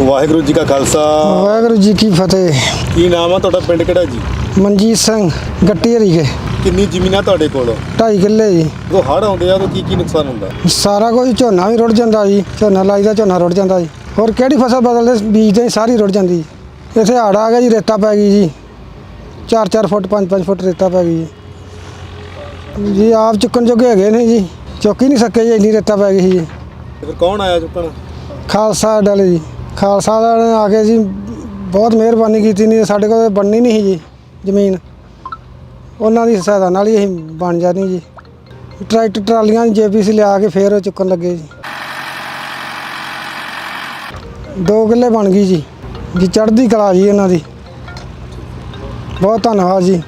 ਵਾਹਿਗੁਰੂ ਜੀ ਕਾ ਖਾਲਸਾ। ਵਾਹਿਗੁਰੂ ਜੀ ਕੀ ਫਤਿਹ। ਕੀ ਨਾਮ ਆ ਤੁਹਾਡਾ ਪਿੰਡ ਕਿਹੜਾ ਜੀ? ਮਨਜੀਤ ਸਿੰਘ ਗੱਟੀ ਹਰੀਕੇ ਕਿੰਨੀ ਜ਼ਮੀਨ ਆ ਤੁਹਾਡੇ ਕੋਲ? ਢਾਈ ਕਿੱਲੇ ਜੀ। ਜਦੋਂ ਹੜ੍ਹ ਆਉਂਦੇ ਆ ਉਦੋਂ ਕੀ ਕੀ ਨੁਕਸਾਨ ਹੁੰਦਾ? ਸਾਰਾ ਕੁਝ ਝੋਨਾ ਵੀ ਰੁੜ ਜਾਂਦਾ ਜੀ ਝੋਨਾ ਲਾਈਦਾ ਝੋਨਾ ਰੁੜ ਜਾਂਦਾ ਜੀ। ਹੋਰ ਕਿਹੜੀ ਫਸਲ ਬਦਲਦੇ ਬੀਜਦੇ ਸਾਰੀ ਰੁੜ ਜਾਂਦੀ ਜੀ। ਇੱਥੇ ਹੜ ਆ ਗਿਆ ਜੀ ਰੇਤਾ ਪੈ ਗਈ ਜੀ। 4-4 ਫੁੱਟ 5-5 ਫੁੱਟ ਰੇਤਾ ਪੈ ਗਈ ਜੀ। ਜੀ ਆਪ ਚੁੱਕਣ ਜੋਗੇ ਹੈਗੇ ਨੇ ਜੀ। ਚੁੱਕ ਹੀ ਨਹੀਂ ਸਕੇ ਜੀ ਇੰਨੀ ਰੇਤਾ ਪੈ ਗਈ ਜੀ। ਤੇ ਫਿਰ ਕੌਣ ਆਇਆ ਚੁੱਕਣ? ਖਾਲਸਾ ਡਲ ਜੀ। ਖਾਲਸਾ ਦਾ ਨੇ ਆ ਕੇ ਜੀ ਬਹੁਤ ਮਿਹਰਬਾਨੀ ਕੀਤੀ, ਨਹੀਂ ਸਾਡੇ ਕੋਲ ਬਣਨੀ ਨਹੀਂ ਸੀ ਜੀ ਜ਼ਮੀਨ। ਉਹਨਾਂ ਦੀ ਸਹਾਇਤਾ ਨਾਲ ਹੀ ਅਸੀਂ ਬਣ ਜਾਣੀ ਜੀ। ਟਰੈਕਟਰ, ਟਰਾਲੀਆਂ ਜੇਪੀਸੀ ਲਿਆ ਕੇ ਫੇਰ ਉਹ ਚੁੱਕਣ ਲੱਗੇ ਜੀ। ਦੋ ਕਿੱਲੇ ਬਣ ਗਈ ਜੀ ਜੀ ਚੜ੍ਹਦੀ ਕਲਾ ਜੀ ਇਹਨਾਂ ਦੀ। ਬਹੁਤ ਧੰਨਵਾਦ ਜੀ।